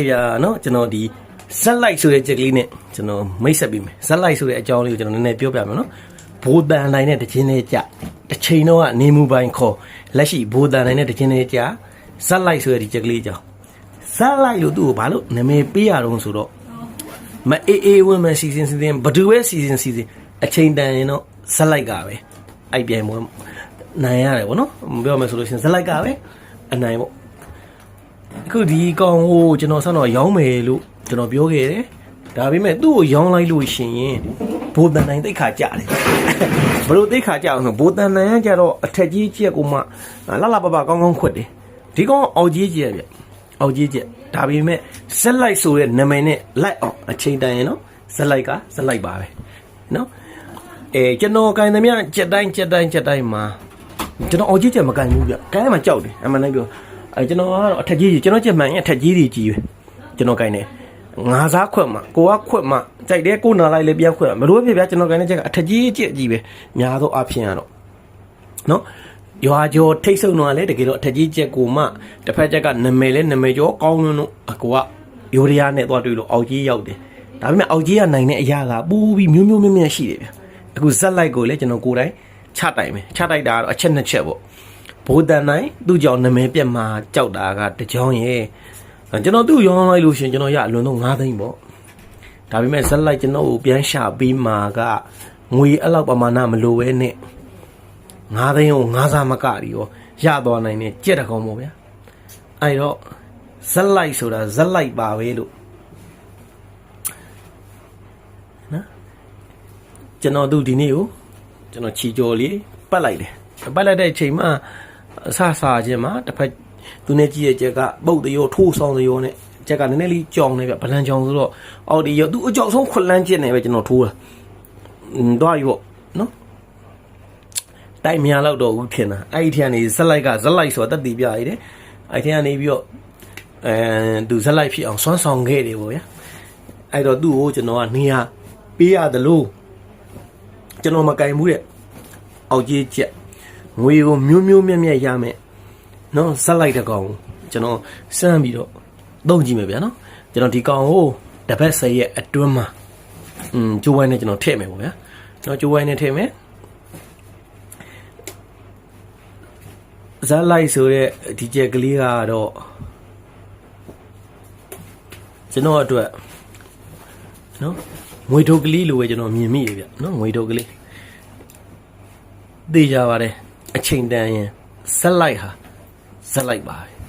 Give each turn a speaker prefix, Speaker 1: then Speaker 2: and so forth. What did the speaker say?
Speaker 1: ေးပြာနော်ကျွန်တော်ဒီဇက်လိုက်ဆိုတဲ့ချက်ကလေးနဲ့ကျွန်တော်မိတ်ဆက်ပြီးမယ်ဇက်လိုက်ဆိုတဲ့အကြောင်းလေးကိုကျွန်တော်နည်းနည်းပြောပြမယ်နော်ဘိုးတန်တိုင်းနဲ့တခြင်းလေးကြတစ်ချိန်တော့ကနေမှုပိုင်းခေါ်လက်ရှိဘိုးတန်တိုင်းနဲ့တခြင်းလေးကြဇက်လိုက်ဆိုတဲ့ဒီချက်ကလေးအကြောင်းဇက်လိုက်လို့သူ့ကိုဘာလို့နာမည်ပေးရတော့ဆိုတော့မအေးအေးဝင်မဲ့စီစဉ်စီစဉ်ဘဒူပဲစီစဉ်စီစဉ်အချိန်တန်ရင်တော့ဇက်လိုက်ကပဲအိုက်ပြိုင်ပွဲနိုင်ရတယ်ဗောနော်ပြောမယ်ဆိုလို့ရှိရင်ဇက်လိုက်ကပဲအနိုင်ပေါ့ အခုဒီကောင်ဟိုကျွန်တော်ဆက်တော့ရောင်းမယ်လို့ကျွန်တော်ပြောခဲ့တယ်ဒါပေမဲ့သူ့ကိုရောင်းလိုက်လို့ရှင်ရင်ဘိုးတန်တိုင်းတိတ်ခါကြတယ်ဘလို့တိတ်ခါကြအောင်ဆိုဘိုးတန်တိုင်းကကြတော့အထက်ကြီးချက်ကိုမှလှလှပပကောင်းကောင်းခွက်တယ်ဒီကောင်အောက်ကြီးချက်ဗျအောက်ကြီးချက်ဒါပေမဲ့ဇက်လိုက်ဆိုတဲ့နာမည်နဲ့လိုက်အောင်အချိန်တန်ရင်နော်ဇက်လိုက်ကဇက်လိုက်ပါပဲနော်အဲကျွန်တော်ကန်သမျှချက်တိုင်းချက်တိုင်းချက်တိုင်းမှာကျွန်တော်အောက်ကြီးချက်မကန်ဘူးဗျကန်မှကြောက်တယ်အမှန်တမ်းပြော အဲကျွန်တော်ကတော့အထက်ကြီးကြီးကျွန်တော်ချက်မှန်ရင်အထက်ကြီးကြီးကြီးပဲကျွန်တော်ကိုင်းနေငါးစားခွက်မှာကိုကခွက်မှာကြိုက်တယ်ကိုနာလိုက်လေပြန်ခွက်မလို့ဖြစ်ဗျာကျွန်တော်ကိုင်းနေချက်ကအထက်ကြီးကြီးကြီးပဲများသောအဖြစ်ရတော့နော်ရွာကျော်ထိတ်ဆုံတော့လည်းတကယ်တော့အထက်ကြီးချက်ကိုမှတစ်ဖက်ချက်ကနမယ်လဲနမယ်ကျော်ကောင်းလွန်းလို့အကိုကယိုရီးယားနဲ့သွားတွေ့လို့အောက်ကြီးရောက်တယ်ဒါပေမဲ့အောက်ကြီးကနိုင်တဲ့အရာကပူပြီးမျိုးမျိုးမြင့်မြင့်ရှိတယ်ဗျအခုဇက်လိုက်ကိုလည်းကျွန်တော်ကိုယ်တိုင်ချတိုင်မယ်ချတိုက်တာကတော့အချက်နှစ်ချက်ပေါ့ ဘိုးတန်နိုင်သူ့ကြောင့်နာမည်ပြက်မှာကြောက်တာကတကြောင်ရဲ့ကျွန်တော်သူ့ရောင်းလိုက်လို့ရှရင်ကျွန်တော်ရအလွန်ဆုံး9သိန်းပေါ့ဒါပေမဲ့ဇက်လိုက်ကျွန်တော်ကိုပြန်ရှာပြီးမှာကငွေအဲ့လောက်ပမာဏမလိုပဲနဲ့9သိန်းကို9စားမကရီရောရသွားနိုင်တယ်ကြက်တကောင်ပေါ့ဗျာအဲ့တော့ဇက်လိုက်ဆိုတာဇက်လိုက်ပါပဲလို့နော်ကျွန်တော်သူဒီနေ့ကိုကျွန်တော်ချီကြော်လေးပတ်လိုက်တယ်ပတ်လိုက်တဲ့အချိန်မှာ အဆဆာခြင်းမှာတစ်ဖက်သူနဲ့ကြည့်ရဲ့ချက်ကပုတ်တရောထိုးဆောင်တရောနဲ့ချက်ကနည်းနည်းလေးကြောင်နေပြဗလန်ကြောင်ဆိုတော့အော်ဒီရောသူအကြောက်ဆုံးခွလန်းကျစ်နေပဲကျွန်တော်ထိုးတာอืมတော့ရောနော်တိုက်မြန်လောက်တော့ဘူးထင်တာအဲ့ဒီထက်ကနေဇက်လိုက်ကဇက်လိုက်ဆိုတာတက်တည်ပြရည်တယ်အဲ့ဒီထက်ကနေပြီးတော့အဲသူဇက်လိုက်ဖြစ်အောင်စွမ်းဆောင်ခဲ့တယ်ပေါ့ဗျာအဲ့တော့သူ့ကိုကျွန်တော်ကနေရာပေးရတယ်လို့ကျွန်တော်မကင်ဘူးတဲ့အောက်ကြီးချက် ငွေကိုမျိုးမျိုးမြက်မြက်ရမယ်နော်ဇက်လိုက်တဲ့ကောင်ကိုကျွန်တော်စမ်းပြီးတော့သုံးကြည့်မယ်ဗျာနော်ကျွန်တော်ဒီကောင်ကိုတပတ်ဆယ်ရဲ့အတွင်းမှာอืมကျိုးဝိုင်းနဲ့ကျွန်တော်ထည့်မယ်ပေါ့ဗျာနော်ကျိုးဝိုင်းနဲ့ထည့်မယ်ဇက်လိုက်ဆိုတဲ့ဒီချက်ကလေးကတော့ကျွန်တော်အတွက်နော်ငွေထုတ်ကလေးလိုပဲကျွန်တော်မြင်မိတယ်ဗျနော်ငွေထုတ်ကလေးသိကြပါတယ်အ ချိန်တန်ရင်ဇက်လိုက်ဟာဇက်လိုက်ပါပဲ